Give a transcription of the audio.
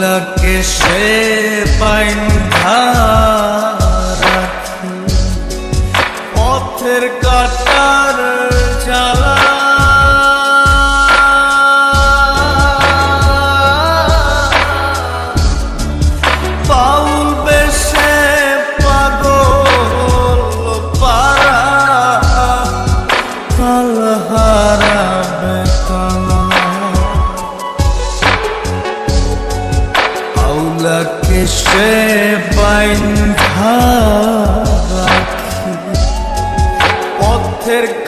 মোল্লাকে say pine cerca.